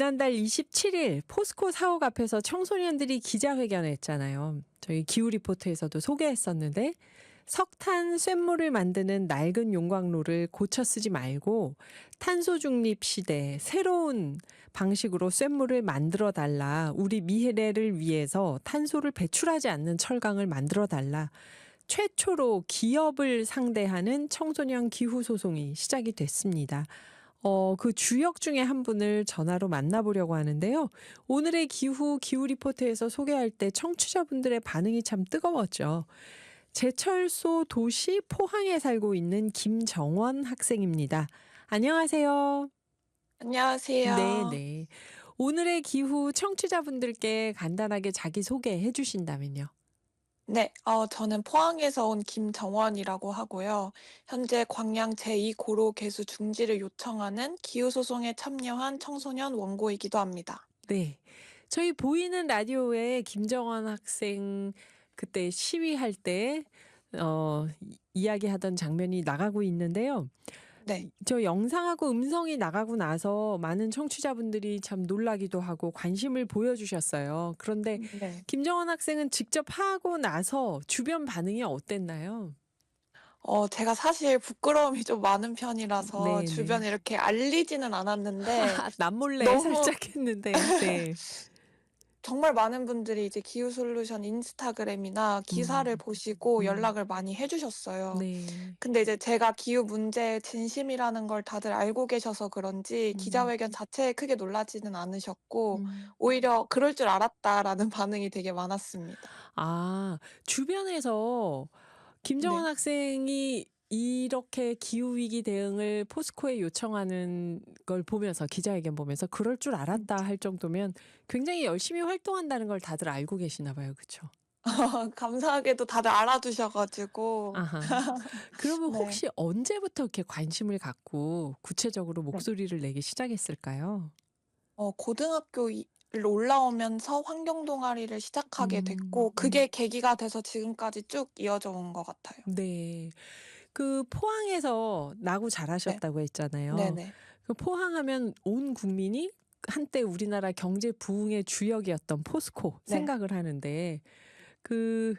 지난달 27일 포스코 사옥 앞에서 청소년들이 기자회견했잖아요. 저희 기후 리포트에서도 소개했었는데 석탄 쇳물을 만드는 낡은 용광로를 고쳐 쓰지 말고 탄소 중립 시대 새로운 방식으로 쇳물을 만들어 달라. 우리 미래를 위해서 탄소를 배출하지 않는 철강을 만들어 달라. 최초로 기업을 상대하는 청소년 기후 소송이 시작이 됐습니다. 어, 그 주역 중에 한 분을 전화로 만나보려고 하는데요. 오늘의 기후, 기후 리포트에서 소개할 때 청취자분들의 반응이 참 뜨거웠죠. 제철소 도시 포항에 살고 있는 김정원 학생입니다. 안녕하세요. 안녕하세요. 네, 네. 오늘의 기후 청취자분들께 간단하게 자기 소개해 주신다면요. 네, 어, 저는 포항에서 온 김정원이라고 하고요. 현재 광양 제2고로 개수 중지를 요청하는 기후소송에 참여한 청소년 원고이기도 합니다. 네. 저희 보이는 라디오에 김정원 학생 그때 시위할 때, 어, 이- 이야기하던 장면이 나가고 있는데요. 네, 저 영상하고 음성이 나가고 나서 많은 청취자분들이 참 놀라기도 하고 관심을 보여주셨어요. 그런데 네. 김정원 학생은 직접 하고 나서 주변 반응이 어땠나요? 어, 제가 사실 부끄러움이 좀 많은 편이라서 네네. 주변에 이렇게 알리지는 않았는데 남몰래 너무- 살짝 했는데, 네. 정말 많은 분들이 이제 기후 솔루션 인스타그램이나 기사를 음. 보시고 음. 연락을 많이 해주셨어요. 네. 근데 이제 제가 기후 문제에 진심이라는 걸 다들 알고 계셔서 그런지 음. 기자회견 자체에 크게 놀라지는 않으셨고 음. 오히려 그럴 줄 알았다라는 반응이 되게 많았습니다. 아, 주변에서 김정원 네. 학생이 이렇게 기후위기 대응을 포스코에 요청하는 걸 보면서 기자회견 보면서 그럴 줄 알았다 할 정도면 굉장히 열심히 활동한다는 걸 다들 알고 계시나 봐요. 그렇죠? 감사하게도 다들 알아두셔가지고 아하. 그러면 네. 혹시 언제부터 이렇게 관심을 갖고 구체적으로 목소리를 내기 시작했을까요? 어, 고등학교 이- 올라오면서 환경 동아리를 시작하게 음, 됐고 음. 그게 계기가 돼서 지금까지 쭉 이어져 온 것 같아요. 네. 그 포항에서 나고 자라셨다고 했잖아요. 네네. 그 포항하면 온 국민이 한때 우리나라 경제 부흥의 주역이었던 포스코 네. 생각을 하는데 그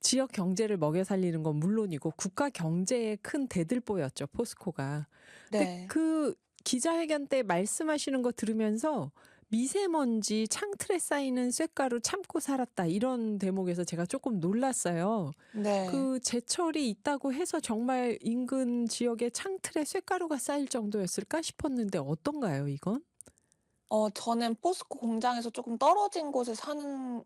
지역 경제를 먹여 살리는 건 물론이고 국가 경제의 큰 대들보였죠 포스코가. 근데 네. 그 기자회견 때 말씀하시는 거 들으면서 미세먼지 창틀에 쌓이는 쇳가루 참고 살았다 이런 대목에서 제가 조금 놀랐어요. 네. 그 제철이 있다고 해서 정말 인근 지역에 창틀에 쇳가루가 쌓일 정도였을까 싶었는데 어떤가요, 이건? 어, 저는 포스코 공장에서 조금 떨어진 곳에 사는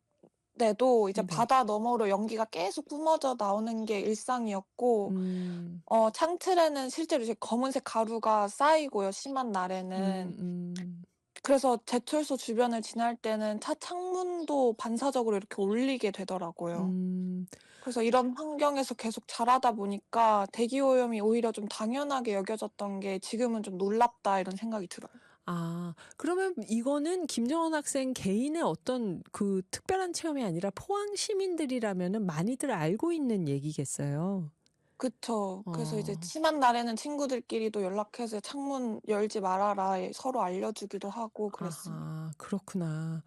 데도 이제 네. 바다 너머로 연기가 계속 뿜어져 나오는 게 일상이었고, 음, 어, 창틀에는 실제로 이제 검은색 가루가 쌓이고요, 심한 날에는. 음, 음. 그래서 제철소 주변을 지날 때는 차 창문도 반사적으로 이렇게 올리게 되더라고요. 음, 그래서 이런 환경에서 계속 자라다 보니까 대기 오염이 오히려 좀 당연하게 여겨졌던 게 지금은 좀 놀랍다 이런 생각이 들어요. 아, 그러면 이거는 김정원 학생 개인의 어떤 그 특별한 체험이 아니라 포항 시민들이라면은 많이들 알고 있는 얘기겠어요. 그쵸. 그래서 이제 어. 심한 날에는 친구들끼리도 연락해서 창문 열지 말아라 서로 알려주기도 하고 그랬습니다. 아하, 그렇구나.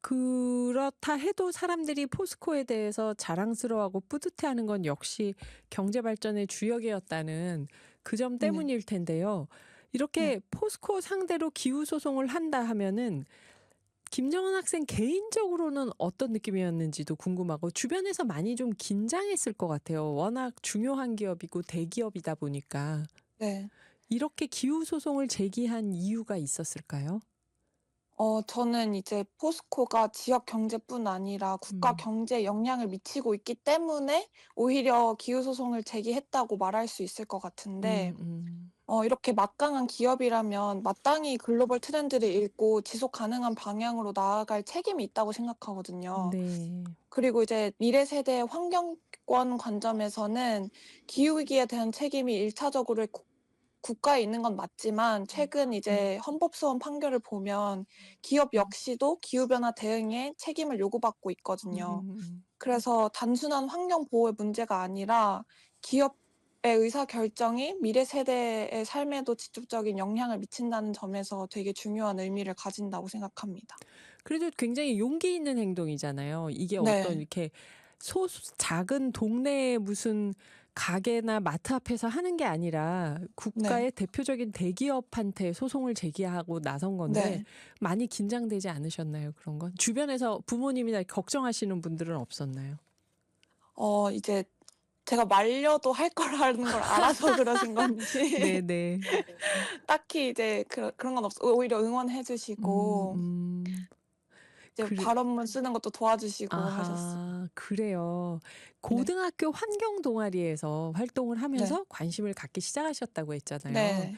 그렇다 해도 사람들이 포스코에 대해서 자랑스러워하고 뿌듯해하는 건 역시 경제 발전의 주역이었다는 그 점 네. 때문일 텐데요. 이렇게 네. 포스코 상대로 기후 소송을 한다 하면은 김정은 학생 개인적으로는 어떤 느낌이었는지도 궁금하고 주변에서 많이 좀 긴장했을 것 같아요. 워낙 중요한 기업이고 대기업이다 보니까 네. 이렇게 기후 소송을 제기한 이유가 있었을까요? 어, 저는 이제 포스코가 지역 경제뿐 아니라 국가 음. 경제에 영향을 미치고 있기 때문에 오히려 기후 소송을 제기했다고 말할 수 있을 것 같은데, 음, 음. 어, 이렇게 막강한 기업이라면 마땅히 글로벌 트렌드를 읽고 지속 가능한 방향으로 나아갈 책임이 있다고 생각하거든요. 네. 그리고 이제 미래 세대의 환경권 관점에서는 기후위기에 대한 책임이 일차적으로 국- 국가에 있는 건 맞지만 최근 이제 헌법소원 판결을 보면 기업 역시도 기후변화 대응에 책임을 요구받고 있거든요. 음, 음. 그래서 단순한 환경 보호의 문제가 아니라 기업 의 의사 결정이 미래 세대의 삶에도 직접적인 영향을 미친다는 점에서 되게 중요한 의미를 가진다고 생각합니다. 그래도 굉장히 용기 있는 행동이잖아요. 이게 네. 어떤 이렇게 소 작은 동네의 무슨 가게나 마트 앞에서 하는 게 아니라 국가의 네. 대표적인 대기업한테 소송을 제기하고 나선 건데 네. 많이 긴장되지 않으셨나요? 그런 건 주변에서 부모님이나 걱정하시는 분들은 없었나요? 어 이제 제가 말려도 할 거라는 걸 알아서 그러신 건지 네네. 딱히 이제 그, 그런 건 없어 오히려 응원해 주시고 음, 음. 이제 그래- 발언문 쓰는 것도 도와주시고 하셨어요. 아하, 그래요. 네. 고등학교 환경 동아리에서 활동을 하면서 관심을 갖기 시작하셨다고 했잖아요. 네.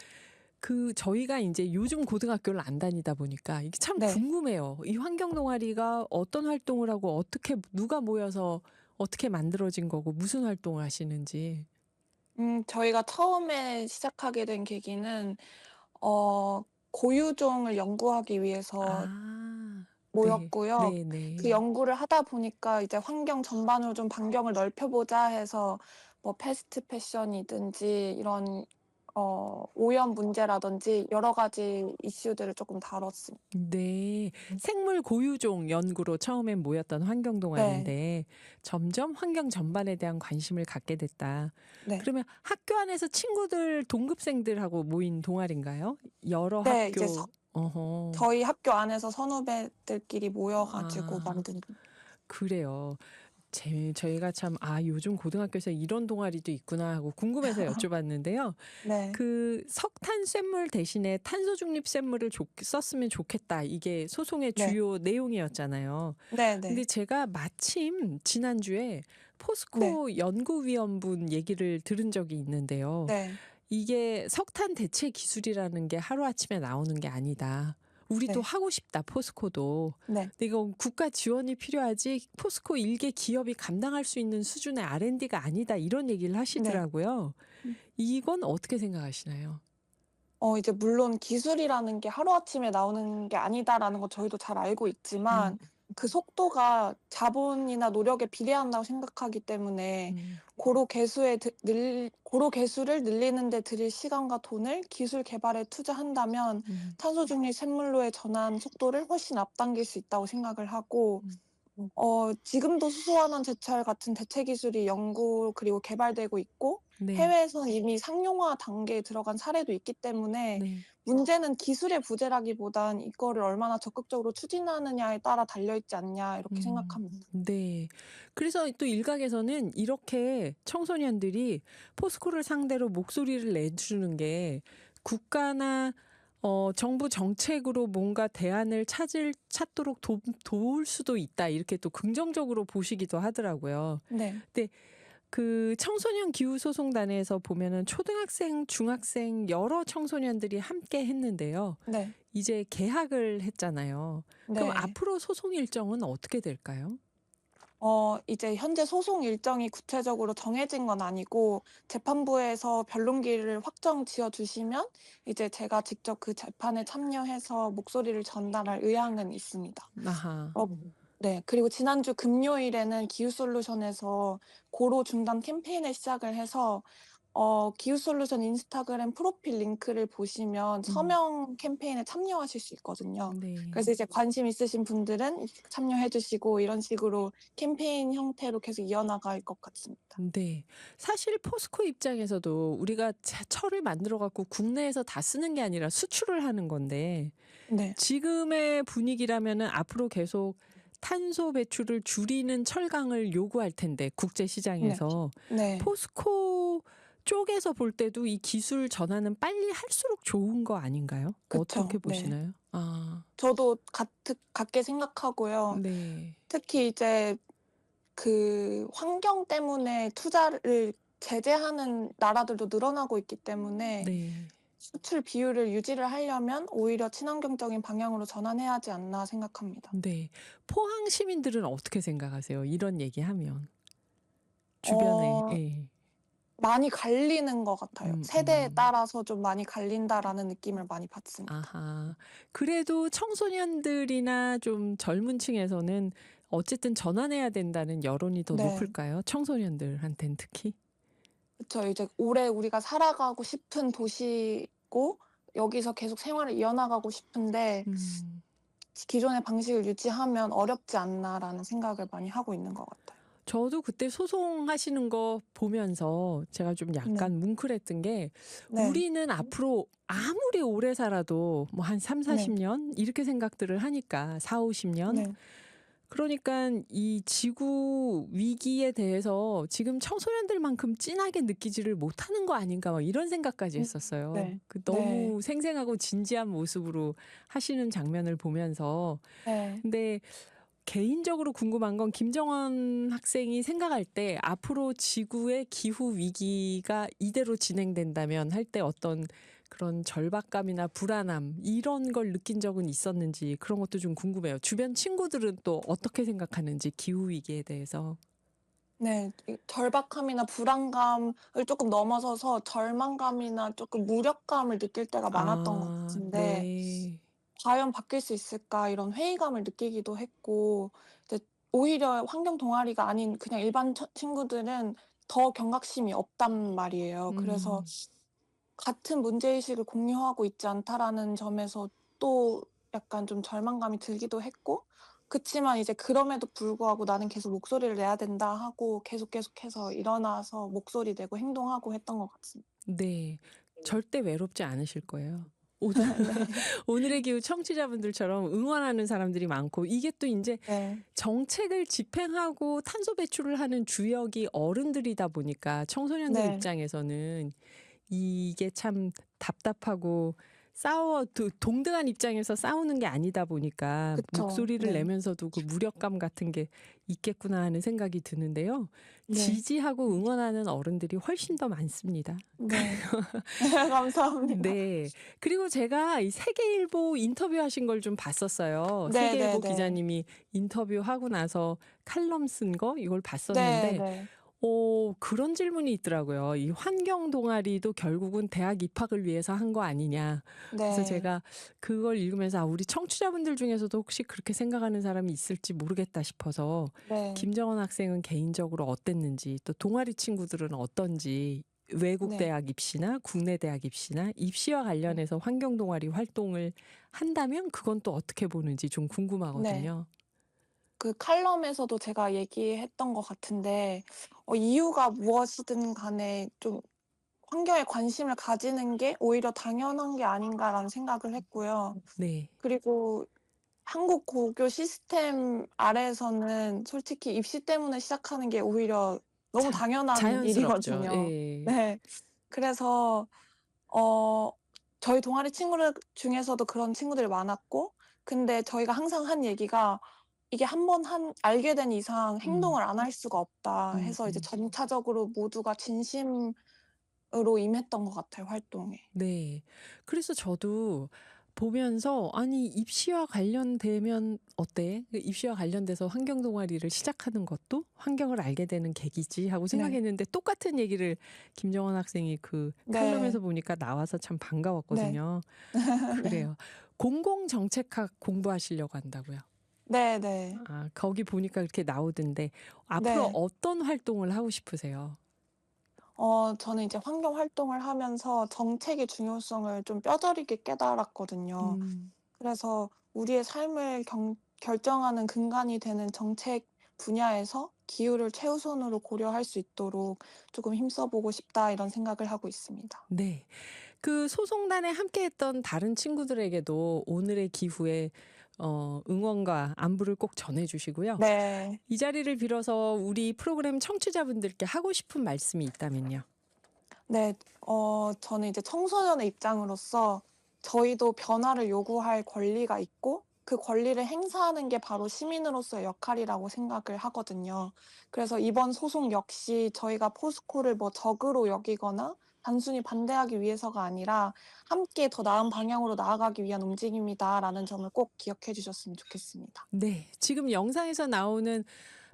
그 저희가 이제 요즘 고등학교를 안 다니다 보니까 이게 참 네. 궁금해요. 이 환경 동아리가 어떤 활동을 하고 어떻게 누가 모여서 어떻게 만들어진 거고 무슨 활동을 하시는지. 음, 저희가 처음에 시작하게 된 계기는 어, 고유종을 연구하기 위해서 아, 모였고요. 네, 네. 그 연구를 하다 보니까 이제 환경 전반으로 좀 반경을 넓혀보자 해서 뭐 패스트 패션이든지 이런 어, 오염 문제라든지 여러 가지 이슈들을 조금 다뤘습니다. 네. 생물 고유종 연구로 처음엔 모였던 환경 동아리인데 점점 환경 전반에 대한 관심을 갖게 됐다. 네. 그러면 학교 안에서 친구들 동급생들하고 모인 동아리인가요? 여러 네, 학교. 이제 서- 어허. 저희 학교 안에서 선후배들끼리 모여가지고 아. 만든 그래요. 제, 저희가 참, 아, 요즘 고등학교에서 이런 동아리도 있구나 하고 궁금해서 여쭤봤는데요. 네. 그 석탄 쇳물 대신에 탄소 중립 쇳물을 좋- 썼으면 좋겠다. 이게 소송의 네. 주요 내용이었잖아요. 네, 네. 근데 제가 마침 지난주에 포스코 네. 연구위원분 얘기를 들은 적이 있는데요. 네. 이게 석탄 대체 기술이라는 게 하루아침에 나오는 게 아니다. 우리도 네. 하고 싶다, 포스코도. 네. 근데 이건 국가 지원이 필요하지 포스코 일개 기업이 감당할 수 있는 수준의 R&D가 아니다 이런 얘기를 하시더라고요. 음. 이건 어떻게 생각하시나요? 어, 이제 물론 기술이라는 게 하루 아침에 나오는 게 아니다라는 거 저희도 잘 알고 있지만 음, 그 속도가 자본이나 노력에 비례한다고 생각하기 때문에 음, 고로 개수에 드- 늘 고로 개수를 늘리는 데 들일 시간과 돈을 기술 개발에 투자한다면 음, 탄소 중립 샘물로의 전환 속도를 훨씬 앞당길 수 있다고 생각을 하고 음. 어, 지금도 수소환원 제철 같은 대체 기술이 연구 그리고 개발되고 있고 네. 해외에서는 이미 상용화 단계에 들어간 사례도 있기 때문에 네. 문제는 기술의 부재라기보단 이거를 얼마나 적극적으로 추진하느냐에 따라 달려있지 않냐 이렇게 음. 생각합니다. 네. 그래서 또 일각에서는 이렇게 청소년들이 포스코를 상대로 목소리를 내주는 게 국가나 어, 정부 정책으로 뭔가 대안을 찾을 찾도록 도, 도울 수도 있다 이렇게 또 긍정적으로 보시기도 하더라고요. 네, 그 청소년 기후 소송단에서 보면은 초등학생, 중학생 여러 청소년들이 함께 했는데요. 네, 이제 개학을 했잖아요. 네. 그럼 앞으로 소송 일정은 어떻게 될까요? 어, 이제 현재 소송 일정이 구체적으로 정해진 건 아니고 재판부에서 변론기를 확정 지어 주시면 이제 제가 직접 그 재판에 참여해서 목소리를 전달할 의향은 있습니다. 아하. 어, 네. 그리고 지난주 금요일에는 기후솔루션에서 고로 중단 캠페인을 시작을 해서 어, 기후솔루션 인스타그램 프로필 링크를 보시면 서명 캠페인에 참여하실 수 있거든요. 네. 그래서 이제 관심 있으신 분들은 참여해 주시고 이런 식으로 캠페인 형태로 계속 이어나갈 것 같습니다. 네. 사실 포스코 입장에서도 우리가 차- 철을 만들어 갖고 국내에서 다 쓰는 게 아니라 수출을 하는 건데 네. 지금의 분위기라면은 앞으로 계속 탄소 배출을 줄이는 철강을 요구할 텐데 국제 시장에서 네. 포스코 쪽에서 볼 때도 이 기술 전환은 빨리 할수록 좋은 거 아닌가요? 그쵸. 어떻게 네. 보시나요? 아, 저도 같, 같게 생각하고요. 네. 특히 이제 그 환경 때문에 투자를 제재하는 나라들도 늘어나고 있기 때문에 네. 수출 비율을 유지를 하려면 오히려 친환경적인 방향으로 전환해야 하지 않나 생각합니다. 네. 포항 시민들은 어떻게 생각하세요? 이런 얘기하면 주변에 어, 예. 많이 갈리는 것 같아요. 음, 세대에 음. 따라서 좀 많이 갈린다라는 느낌을 많이 받습니다. 아하. 그래도 청소년들이나 좀 젊은 층에서는 어쨌든 전환해야 된다는 여론이 더 네. 높을까요? 청소년들한테는 특히. 그쵸. 이제 오래 우리가 살아가고 싶은 도시고 여기서 계속 생활을 이어나가고 싶은데 음. 기존의 방식을 유지하면 어렵지 않나라는 생각을 많이 하고 있는 것 같아요. 저도 그때 소송하시는 거 보면서 제가 좀 약간 뭉클했던 게 네. 우리는 앞으로 아무리 오래 살아도 뭐 한 3, 네. 40년 이렇게 생각들을 하니까 4, 50년 네. 그러니까 이 지구 위기에 대해서 지금 청소년들만큼 진하게 느끼지를 못하는 거 아닌가 막 이런 생각까지 음, 했었어요. 네. 그 너무 생생하고 진지한 모습으로 하시는 장면을 보면서 네. 근데 개인적으로 궁금한 건 김정원 학생이 생각할 때 앞으로 지구의 기후 위기가 이대로 진행된다면 할 때 어떤 그런 절박감이나 불안함 이런 걸 느낀 적은 있었는지 그런 것도 좀 궁금해요. 주변 친구들은 또 어떻게 생각하는지 기후 위기에 대해서. 네. 이 절박함이나 불안감을 조금 넘어서서 절망감이나 조금 무력감을 느낄 때가 많았던 것 아, 같은데 네. 과연 바뀔 수 있을까 이런 회의감을 느끼기도 했고 이제 오히려 환경 동아리가 아닌 그냥 일반 처- 친구들은 더 경각심이 없단 말이에요. 그래서 음, 같은 문제의식을 공유하고 있지 않다라는 점에서 또 약간 좀 절망감이 들기도 했고 그치만 이제 그럼에도 불구하고 나는 계속 목소리를 내야 된다 하고 계속 계속해서 일어나서 목소리 내고 행동하고 했던 것 같습니다. 네. 절대 외롭지 않으실 거예요. 오늘, 네. 오늘의 기후 청취자분들처럼 응원하는 사람들이 많고 이게 또 이제 네. 정책을 집행하고 탄소 배출을 하는 주역이 어른들이다 보니까 청소년들 네. 입장에서는 이게 참 답답하고 싸워 두- 동등한 입장에서 싸우는 게 아니다 보니까 그쵸. 목소리를 네. 내면서도 그 무력감 같은 게 있겠구나 하는 생각이 드는데요. 네. 지지하고 응원하는 어른들이 훨씬 더 많습니다. 네. 감사합니다. 네. 그리고 제가 이 세계일보 인터뷰하신 걸 좀 봤었어요. 네, 세계일보 네, 네. 기자님이 인터뷰하고 나서 칼럼 쓴 거 이걸 네, 봤었는데 네. 어, 그런 질문이 있더라고요. 이 환경 동아리도 결국은 대학 입학을 위해서 한 거 아니냐. 그래서 네. 제가 그걸 읽으면서 아, 우리 청취자분들 중에서도 혹시 그렇게 생각하는 사람이 있을지 모르겠다 싶어서 네. 김정원 학생은 개인적으로 어땠는지 또 동아리 친구들은 어떤지 외국 네. 대학 입시나 국내 대학 입시나 입시와 관련해서 환경 동아리 활동을 한다면 그건 또 어떻게 보는지 좀 궁금하거든요. 그 칼럼에서도 제가 얘기했던 것 같은데 어, 이유가 무엇이든 간에 좀 환경에 관심을 가지는 게 오히려 당연한 게 아닌가라는 생각을 했고요. 네. 그리고 한국 고교 시스템 아래에서는 솔직히 입시 때문에 시작하는 게 오히려 너무 자- 당연한 자연스럽죠. 일이거든요. 예. 네. 그래서 어 저희 동아리 친구들 중에서도 그런 친구들이 많았고 근데 저희가 항상 한 얘기가 이게 한 번 한 알게 된 이상 음. 행동을 안 할 수가 없다 음, 해서 이제 음. 전차적으로 모두가 진심 으로 임했던 것 같아요, 활동에. 네. 그래서 저도 보면서 아니 입시와 관련되면 어때? 그 입시와 관련돼서 환경 동아리를 시작하는 것도 환경을 알게 되는 계기지 하고 네. 생각했는데 똑같은 얘기를 김정원 학생이 그 네. 칼럼에서 보니까 나와서 참 반가웠거든요. 그래요. 공공 정책학 공부하시려고 한다고요. 네, 네. 아, 거기 보니까 그렇게 나오던데 앞으로 네. 어떤 활동을 하고 싶으세요? 어, 저는 이제 환경 활동을 하면서 정책의 중요성을 좀 뼈저리게 깨달았거든요. 음, 그래서 우리의 삶을 경- 결정하는 근간이 되는 정책 분야에서 기후를 최우선으로 고려할 수 있도록 조금 힘써보고 싶다 이런 생각을 하고 있습니다. 네. 그 소송단에 함께했던 다른 친구들에게도 오늘의 기후에 어, 응원과 안부를 꼭 전해주시고요. 네. 이 자리를 빌어서 우리 프로그램 청취자분들께 하고 싶은 말씀이 있다면요. 네, 어, 저는 이제 청소년의 입장으로서 저희도 변화를 요구할 권리가 있고 그 권리를 행사하는 게 바로 시민으로서의 역할이라고 생각을 하거든요. 그래서 이번 소송 역시 저희가 포스코를 뭐 적으로 여기거나 단순히 반대하기 위해서가 아니라 함께 더 나은 방향으로 나아가기 위한 움직임이다라는 점을 꼭 기억해 주셨으면 좋겠습니다. 네. 지금 영상에서 나오는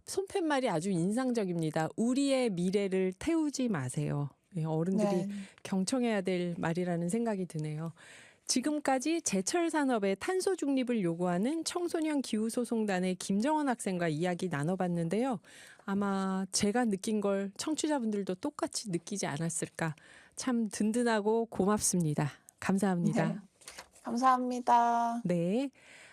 손팻말이 아주 인상적입니다. 우리의 미래를 태우지 마세요. 예, 어른들이 네. 경청해야 될 말이라는 생각이 드네요. 지금까지 제철 산업의 탄소 중립을 요구하는 청소년 기후 소송단의 김정원 학생과 이야기 나눠봤는데요. 아마 제가 느낀 걸 청취자분들도 똑같이 느끼지 않았을까. 참 든든하고 고맙습니다. 감사합니다. 감사합니다. 네.